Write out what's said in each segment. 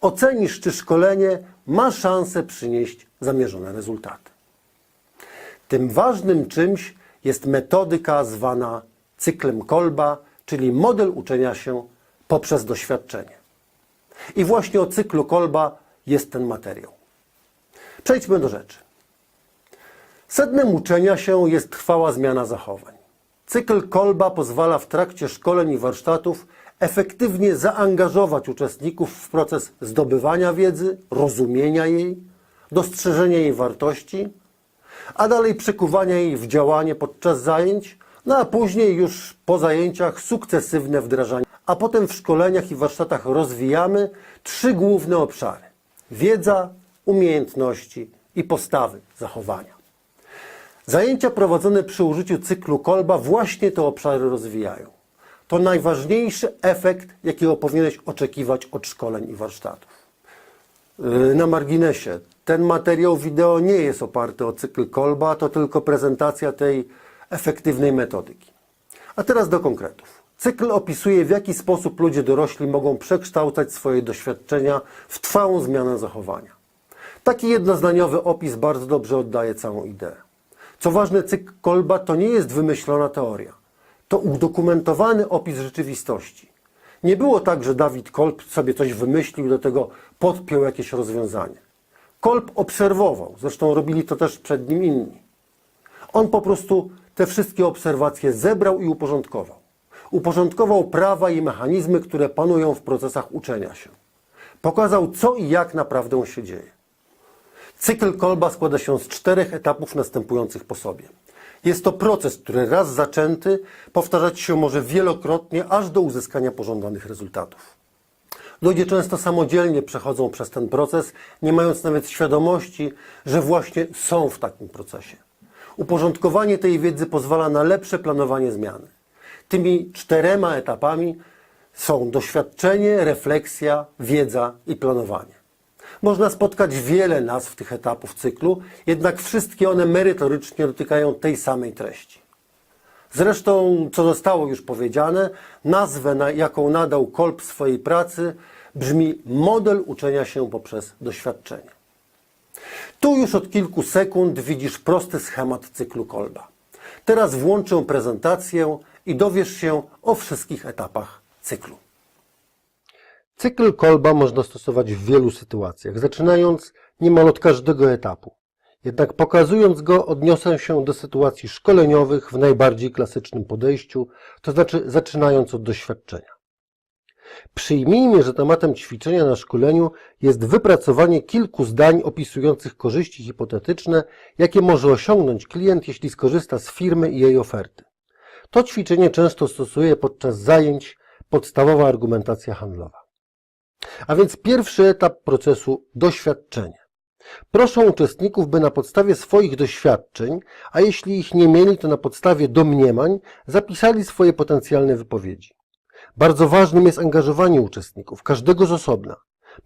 ocenisz, czy szkolenie ma szansę przynieść zamierzone rezultaty. Tym ważnym czymś jest metodyka zwana cyklem Kolba, czyli model uczenia się poprzez doświadczenie. I właśnie o cyklu Kolba jest ten materiał. Przejdźmy do rzeczy. Sednem uczenia się jest trwała zmiana zachowań. Cykl Kolba pozwala w trakcie szkoleń i warsztatów efektywnie zaangażować uczestników w proces zdobywania wiedzy, rozumienia jej, dostrzeżenia jej wartości, a dalej przekuwania jej w działanie podczas zajęć, no a później już po zajęciach sukcesywne wdrażanie. A potem w szkoleniach i warsztatach rozwijamy trzy główne obszary: wiedza, umiejętności i postawy, zachowania. Zajęcia prowadzone przy użyciu cyklu Kolba właśnie te obszary rozwijają. To najważniejszy efekt, jakiego powinieneś oczekiwać od szkoleń i warsztatów. Yy, Na marginesie, ten materiał wideo nie jest oparty o cykl Kolba, to tylko prezentacja tej efektywnej metodyki. A teraz do konkretów. Cykl opisuje, w jaki sposób ludzie dorośli mogą przekształcać swoje doświadczenia w trwałą zmianę zachowania. Taki jednozdaniowy opis bardzo dobrze oddaje całą ideę. Co ważne, cykl Kolba to nie jest wymyślona teoria. To udokumentowany opis rzeczywistości. Nie było tak, że Dawid Kolb sobie coś wymyślił, do tego podpiął jakieś rozwiązanie. Kolb obserwował, zresztą robili to też przed nim inni. On po prostu te wszystkie obserwacje zebrał i uporządkował. Uporządkował prawa i mechanizmy, które panują w procesach uczenia się. Pokazał, co i jak naprawdę się dzieje. Cykl Kolba składa się z czterech etapów następujących po sobie. Jest to proces, który raz zaczęty powtarzać się może wielokrotnie, aż do uzyskania pożądanych rezultatów. Ludzie często samodzielnie przechodzą przez ten proces, nie mając nawet świadomości, że właśnie są w takim procesie. Uporządkowanie tej wiedzy pozwala na lepsze planowanie zmiany. Tymi czterema etapami są doświadczenie, refleksja, wiedza i planowanie. Można spotkać wiele nazw tych etapów cyklu, jednak wszystkie one merytorycznie dotykają tej samej treści. Zresztą, co zostało już powiedziane, nazwę, na, jaką nadał Kolb swojej pracy, brzmi model uczenia się poprzez doświadczenie. Tu już od kilku sekund widzisz prosty schemat cyklu Kolba. Teraz włączę prezentację i dowiesz się o wszystkich etapach cyklu. Cykl Kolba można stosować w wielu sytuacjach, zaczynając niemal od każdego etapu. Jednak pokazując go, odniosę się do sytuacji szkoleniowych w najbardziej klasycznym podejściu, to znaczy zaczynając od doświadczenia. Przyjmijmy, że tematem ćwiczenia na szkoleniu jest wypracowanie kilku zdań opisujących korzyści hipotetyczne, jakie może osiągnąć klient, jeśli skorzysta z firmy i jej oferty. To ćwiczenie często stosuję podczas zajęć podstawowa argumentacja handlowa. A więc pierwszy etap procesu doświadczenie. Proszę uczestników, by na podstawie swoich doświadczeń, a jeśli ich nie mieli, to na podstawie domniemań, zapisali swoje potencjalne wypowiedzi. Bardzo ważnym jest angażowanie uczestników, każdego z osobna,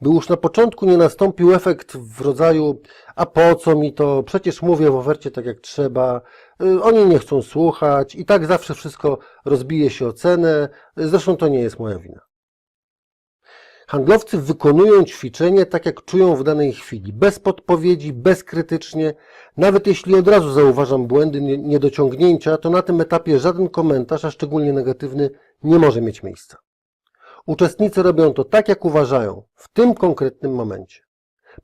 by już na początku nie nastąpił efekt w rodzaju a po co mi to, przecież mówię w ofercie tak jak trzeba, y, oni nie chcą słuchać i tak zawsze wszystko rozbije się o cenę, zresztą to nie jest moja wina. Handlowcy wykonują ćwiczenie tak, jak czują w danej chwili, bez podpowiedzi, bezkrytycznie. Nawet jeśli od razu zauważam błędy, nie- niedociągnięcia, to na tym etapie żaden komentarz, a szczególnie negatywny, nie może mieć miejsca. Uczestnicy robią to tak, jak uważają, w tym konkretnym momencie.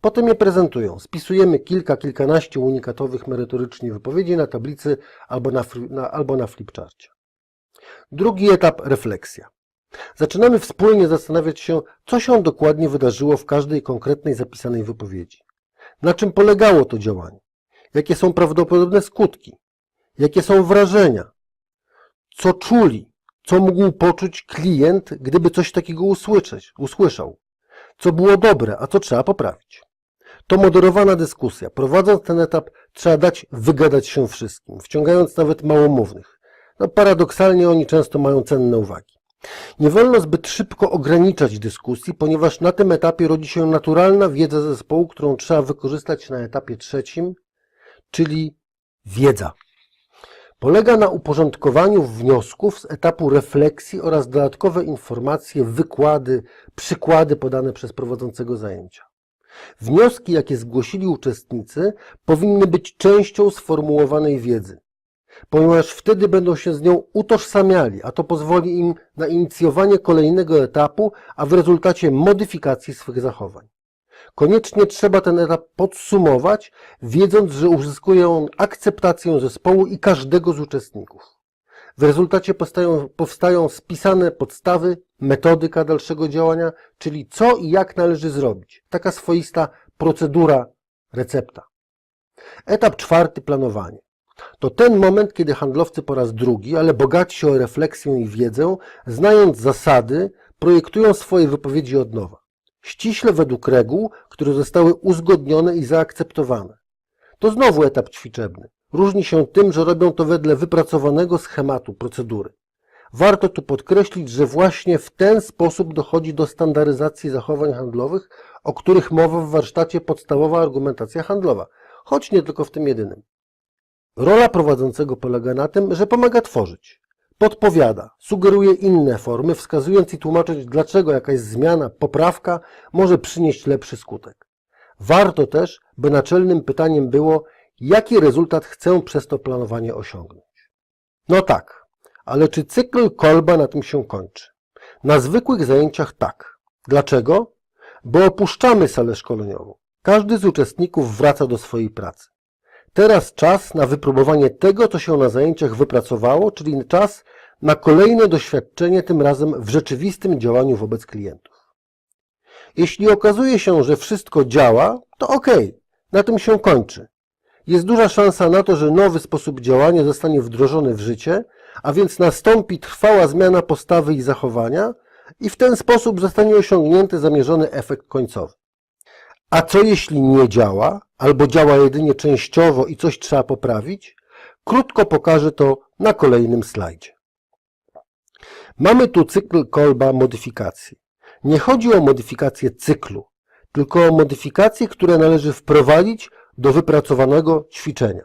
Potem je prezentują. Spisujemy kilka, kilkanaście unikatowych merytorycznie wypowiedzi na tablicy albo na, na, albo na flipcharcie. Drugi etap refleksja. Zaczynamy wspólnie zastanawiać się, co się dokładnie wydarzyło w każdej konkretnej zapisanej wypowiedzi. Na czym polegało to działanie? Jakie są prawdopodobne skutki? Jakie są wrażenia? Co czuli? Co mógł poczuć klient, gdyby coś takiego usłyszeć, usłyszał? Co było dobre, a co trzeba poprawić? To moderowana dyskusja. Prowadząc ten etap, trzeba dać wygadać się wszystkim, wciągając nawet małomównych. No, paradoksalnie oni często mają cenne uwagi. Nie wolno zbyt szybko ograniczać dyskusji, ponieważ na tym etapie rodzi się naturalna wiedza zespołu, którą trzeba wykorzystać na etapie trzecim, czyli wiedza. Polega na uporządkowaniu wniosków z etapu refleksji oraz dodatkowe informacje, wykłady, przykłady podane przez prowadzącego zajęcia. Wnioski, jakie zgłosili uczestnicy, powinny być częścią sformułowanej wiedzy, ponieważ wtedy będą się z nią utożsamiali, a to pozwoli im na inicjowanie kolejnego etapu, a w rezultacie modyfikacji swych zachowań. Koniecznie trzeba ten etap podsumować, wiedząc, że uzyskuje on akceptację zespołu i każdego z uczestników. W rezultacie powstają, powstają spisane podstawy, metodyka dalszego działania, czyli co i jak należy zrobić. Taka swoista procedura, recepta. Etap czwarty planowanie. To ten moment, kiedy handlowcy po raz drugi, ale bogatsi o refleksję i wiedzę, znając zasady, projektują swoje wypowiedzi od nowa. Ściśle według reguł, które zostały uzgodnione i zaakceptowane. To znowu etap ćwiczebny. Różni się tym, że robią to wedle wypracowanego schematu, procedury. Warto tu podkreślić, że właśnie w ten sposób dochodzi do standaryzacji zachowań handlowych, o których mowa w warsztacie podstawowa argumentacja handlowa, choć nie tylko w tym jedynym. Rola prowadzącego polega na tym, że pomaga tworzyć. Podpowiada, sugeruje inne formy, wskazując i tłumacząc, dlaczego jakaś zmiana, poprawka może przynieść lepszy skutek. Warto też, by naczelnym pytaniem było, jaki rezultat chcę przez to planowanie osiągnąć. No tak, ale czy cykl kolba na tym się kończy? Na zwykłych zajęciach tak. Dlaczego? Bo opuszczamy salę szkoleniową. Każdy z uczestników wraca do swojej pracy. Teraz czas na wypróbowanie tego, co się na zajęciach wypracowało, czyli czas na kolejne doświadczenie, tym razem w rzeczywistym działaniu wobec klientów. Jeśli okazuje się, że wszystko działa, to ok, na tym się kończy. Jest duża szansa na to, że nowy sposób działania zostanie wdrożony w życie, a więc nastąpi trwała zmiana postawy i zachowania i w ten sposób zostanie osiągnięty zamierzony efekt końcowy. A co jeśli nie działa, albo działa jedynie częściowo i coś trzeba poprawić? Krótko pokażę to na kolejnym slajdzie. Mamy tu cykl kolba modyfikacji. Nie chodzi o modyfikację cyklu, tylko o modyfikacje, które należy wprowadzić do wypracowanego ćwiczenia.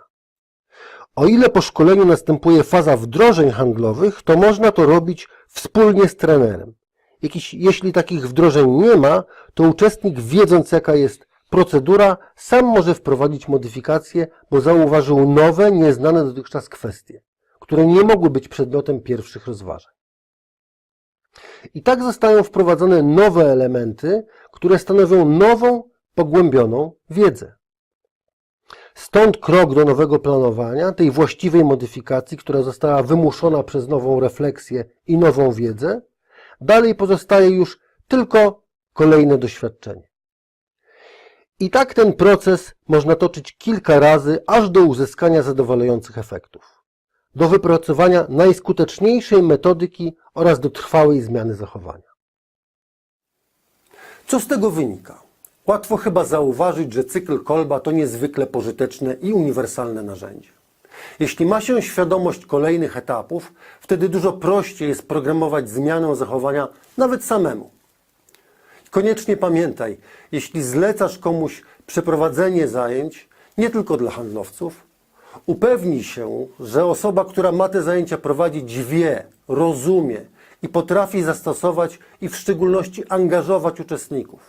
O ile po szkoleniu następuje faza wdrożeń handlowych, to można to robić wspólnie z trenerem. Jakiś, jeśli takich wdrożeń nie ma, to uczestnik, wiedząc jaka jest procedura, sam może wprowadzić modyfikacje, bo zauważył nowe, nieznane dotychczas kwestie, które nie mogły być przedmiotem pierwszych rozważań. I tak zostają wprowadzone nowe elementy, które stanowią nową, pogłębioną wiedzę. Stąd krok do nowego planowania, tej właściwej modyfikacji, która została wymuszona przez nową refleksję i nową wiedzę, dalej pozostaje już tylko kolejne doświadczenie. I tak ten proces można toczyć kilka razy, aż do uzyskania zadowalających efektów. Do wypracowania najskuteczniejszej metodyki oraz do trwałej zmiany zachowania. Co z tego wynika? Łatwo chyba zauważyć, że cykl Kolba to niezwykle pożyteczne i uniwersalne narzędzie. Jeśli ma się świadomość kolejnych etapów, wtedy dużo prościej jest programować zmianę zachowania nawet samemu. Koniecznie pamiętaj, jeśli zlecasz komuś przeprowadzenie zajęć, nie tylko dla handlowców, upewnij się, że osoba, która ma te zajęcia prowadzić, wie, rozumie i potrafi zastosować i w szczególności angażować uczestników.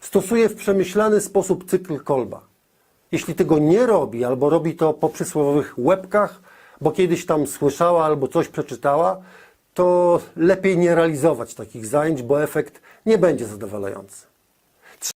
Stosuje w przemyślany sposób cykl kolba. Jeśli tego nie robi, albo robi to po przysłowiowych łebkach, bo kiedyś tam słyszała albo coś przeczytała, to lepiej nie realizować takich zajęć, bo efekt nie będzie zadowalający.